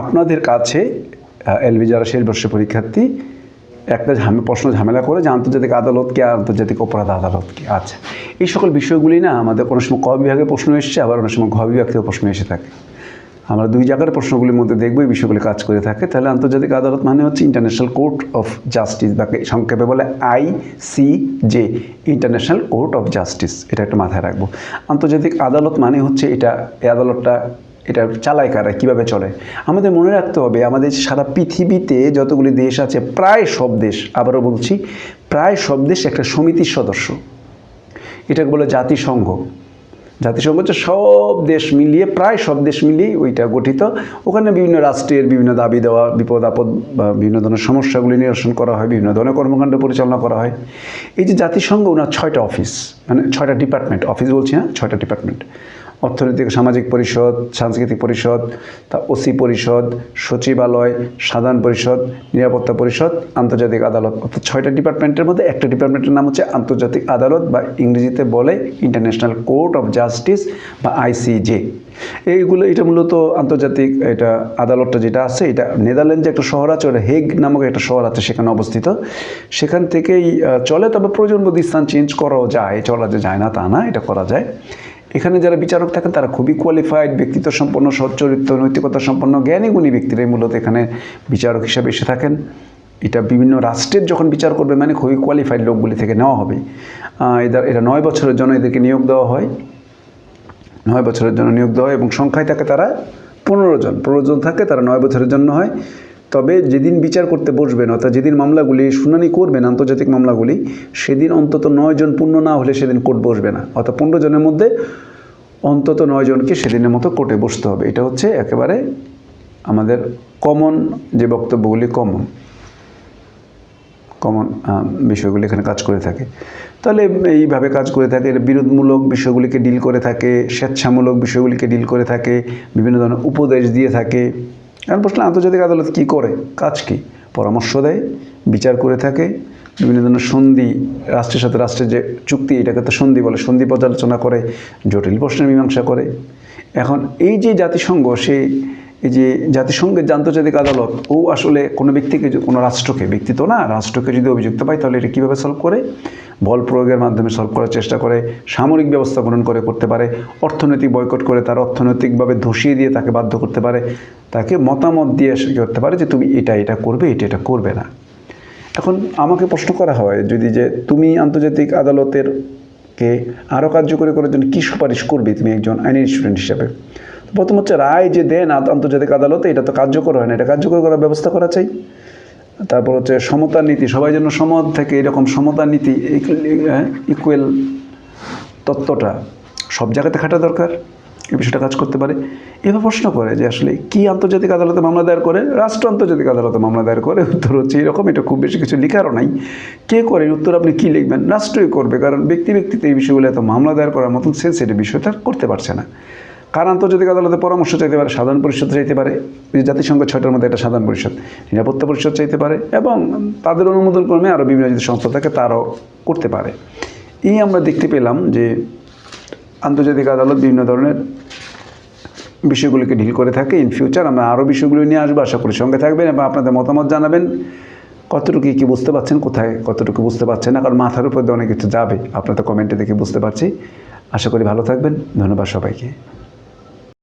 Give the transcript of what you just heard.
আপনাদের কাছে এলবি যারা শেষ বর্ষের পরীক্ষার্থী, একটা ঝামে, প্রশ্ন ঝামেলা করে যে আন্তর্জাতিক আদালত কি, আন্তর্জাতিক অপরাধ আদালত কি। আচ্ছা এই সকল বিষয়গুলি না আমাদের কোনো সময় ক বিভাগে প্রশ্ন এসছে, আবার অনেক সময় ঘ বিভাগ থেকে প্রশ্ন এসে থাকে। আমরা দুই জায়গার প্রশ্নগুলির মধ্যে দেখব, এই বিষয়গুলি কাজ করে থাকে। তাহলে আন্তর্জাতিক আদালত মানে হচ্ছে ইন্টারন্যাশনাল কোর্ট অফ জাস্টিস বা সংক্ষেপে বলে I C J International Court of Justice এটা একটা মাথায় রাখব। আন্তর্জাতিক আদালত মানে হচ্ছে এটা, এই আদালতটা এটা চালায় কারা, কীভাবে চলে? আমাদের মনে রাখতে হবে, আমাদের সারা পৃথিবীতে যতগুলি দেশ আছে, প্রায় সব দেশ, আবারও বলছি, প্রায় সব দেশ একটা সমিতির সদস্য। এটাকে বলে জাতিসংঘ। জাতিসংঘ হচ্ছে সব দেশ মিলিয়ে, প্রায় সব দেশ মিলিয়েই ওইটা গঠিত। ওখানে বিভিন্ন রাষ্ট্রের বিভিন্ন দাবি দেওয়া, বিপদ আপদ বা বিভিন্ন ধরনের সমস্যাগুলি নিরসন করা হয়, বিভিন্ন ধরনের কর্মকাণ্ড পরিচালনা করা হয়। এই যে জাতিসংঘ, ওনার ছয়টা অফিস মানে ছয়টা ডিপার্টমেন্ট, অফিস বলছি হ্যাঁ ছয়টা ডিপার্টমেন্ট। অর্থনৈতিক, সামাজিক পরিষদ, সাংস্কৃতিক পরিষদ, তা ওসি পরিষদ, সচিবালয়, সাধারণ পরিষদ, নিরাপত্তা পরিষদ, আন্তর্জাতিক আদালত। অর্থাৎ ছয়টা ডিপার্টমেন্টের মধ্যে একটা ডিপার্টমেন্টের নাম হচ্ছে আন্তর্জাতিক আদালত বা ইংরেজিতে বলে ইন্টারন্যাশনাল কোর্ট অফ জাস্টিস বা আইসিজে এইগুলো, এটা মূলত আন্তর্জাতিক, এটা আদালতটা যেটা আছে, এটা নেদারল্যান্ডে একটা শহর আছে, ওটা হেগ নামক একটা শহর আছে সেখানে অবস্থিত। সেখান থেকেই চলে, তবে প্রয়োজন বোধ স্থান চেঞ্জ করাও যায়, চলা যে যায় না তা না, এটা করা যায়। এখানে যারা বিচারক থাকেন, তারা খুবই কোয়ালিফাইড ব্যক্তিত্ব সম্পন্ন সচ্চরিত্র নৈতিকতা সম্পন্ন জ্ঞানী গুণী ব্যক্তিরাই মূলত এখানে বিচারক হিসাবে এসে থাকেন। এটা বিভিন্ন রাষ্ট্রের যখন বিচার করবে মানে খুবই কোয়ালিফাইড লোকগুলি থেকে নেওয়া হবে। এদের, এরা নয় বছরের জন্য এদেরকে নিয়োগ দেওয়া হয়। নয় বছরের জন্য নিয়োগ দেওয়া হয় এবং সংখ্যায় থাকে তারা পনেরো জন। পনেরো জন থাকে, তারা নয় বছরের জন্য হয়। তবে যেদিন বিচার করতে বসবেন, অর্থাৎ যেদিন মামলাগুলি শুনানি করবেন, আন্তর্জাতিক মামলাগুলি, সেদিন অন্তত নয় জন পূর্ণ না হলে সেদিন কোর্ট বসবে না। অর্থাৎ পনেরো জনের মধ্যে অন্তত নয় জনকে সেদিনের মতো কোর্টে বসতে হবে। এটা হচ্ছে একেবারে আমাদের কমন যে বক্তব্যগুলি কমন কমন বিষয়গুলি এখানে কাজ করে থাকে। তাহলে এইভাবে কাজ করে থাকে বিরোধমূলক বিষয়গুলিকে ডিল করে থাকে, স্বেচ্ছামূলক বিষয়গুলিকে ডিল করে থাকে, বিভিন্ন ধরনের উপদেশ দিয়ে থাকে। এখন প্রশ্ন আন্তর্জাতিক আদালত কী করে? কাজ কী? পরামর্শ দেয়, বিচার করে থাকে, বিভিন্ন ধরনের সন্ধি, রাষ্ট্রের সাথে রাষ্ট্রের যে চুক্তি, এটাকে তো সন্ধি বলে, সন্ধি পর্যালোচনা করে, জটিল প্রশ্নের মীমাংসা করে। এখন এই যে জাতিসংঘ, সে এই যে জাতিসংঘের আন্তর্জাতিক আদালত, ও আসলে কোনো ব্যক্তিকে, কোনো রাষ্ট্রকে, ব্যক্তি তো না, রাষ্ট্রকে যদি অভিযুক্ত পায়, তাহলে এটা কীভাবে সলভ করে? বল প্রয়োগের মাধ্যমে সলভ করার চেষ্টা করে, সামরিক ব্যবস্থা গ্রহণ করে, করতে পারে, অর্থনৈতিক বয়কট করে, তার অর্থনৈতিকভাবে ধসিয়ে দিয়ে তাকে বাধ্য করতে পারে, তাকে মতামত দিয়ে করতে পারে যে তুমি এটা এটা করবে, এটা এটা করবে না। এখন আমাকে প্রশ্ন করা হয় যদি যে তুমি আন্তর্জাতিক আদালতের কে আরও কার্যকরী করার জন্য কী সুপারিশ করবে তুমি একজন আইনের স্টুডেন্ট হিসাবে? প্রথম হচ্ছে রায় যে দেন আন্তর্জাতিক আদালতে এটা তো কার্যকর হয় না, এটা কার্যকর করার ব্যবস্থা করা চাই। তারপর হচ্ছে সমতার নীতি, সবাই যেন সমাজ থেকে এরকম সমতার নীতি ইকুয়েল তত্ত্বটা সব জায়গাতে খাটা দরকার, এই বিষয়টা কাজ করতে পারে। এবার প্রশ্ন করে যে আসলে কি আন্তর্জাতিক আদালতে মামলা দায়ের করে, রাষ্ট্র আন্তর্জাতিক আদালতে মামলা দায়ের করে? উত্তর হচ্ছে এরকম, এটা খুব বেশি কিছু লেখারও নাই। কে করে? উত্তর আপনি কী লিখবেন? রাষ্ট্রই করবে, কারণ ব্যক্তি ব্যক্তিতে এই বিষয়গুলো এত মামলা দায়ের করার মতন সেন্সিটিভ বিষয়টা করতে পারছে না। কার আন্তর্জাতিক আদালতে পরামর্শ চাইতে পারে? সাধারণ পরিষদ চাইতে পারে। জাতিসংঘ ছয়টার মধ্যে একটা সাধারণ পরিষদ, নিরাপত্তা পরিষদ চাইতে পারে এবং তাদের অনুমোদন ক্রমে আরও বিভিন্ন যদি সংস্থা থাকে তারাও করতে পারে। এই আমরা দেখতে পেলাম যে আন্তর্জাতিক আদালত বিভিন্ন ধরনের বিষয়গুলিকে ঢিল করে থাকে। ইন ফিউচার আমরা আরও বিষয়গুলো নিয়ে আসব। আশা করি সঙ্গে থাকবেন এবং আপনাদের মতামত জানাবেন। কতটুকু কী বুঝতে পারছেন, কোথায় কতটুকু বুঝতে পারছেন না? কারণ মাথার উপর দিয়ে অনেক কিছু যাবে। আপনাদের কমেন্টে দেখে বুঝতে পারছি। আশা করি ভালো থাকবেন। ধন্যবাদ সবাইকে।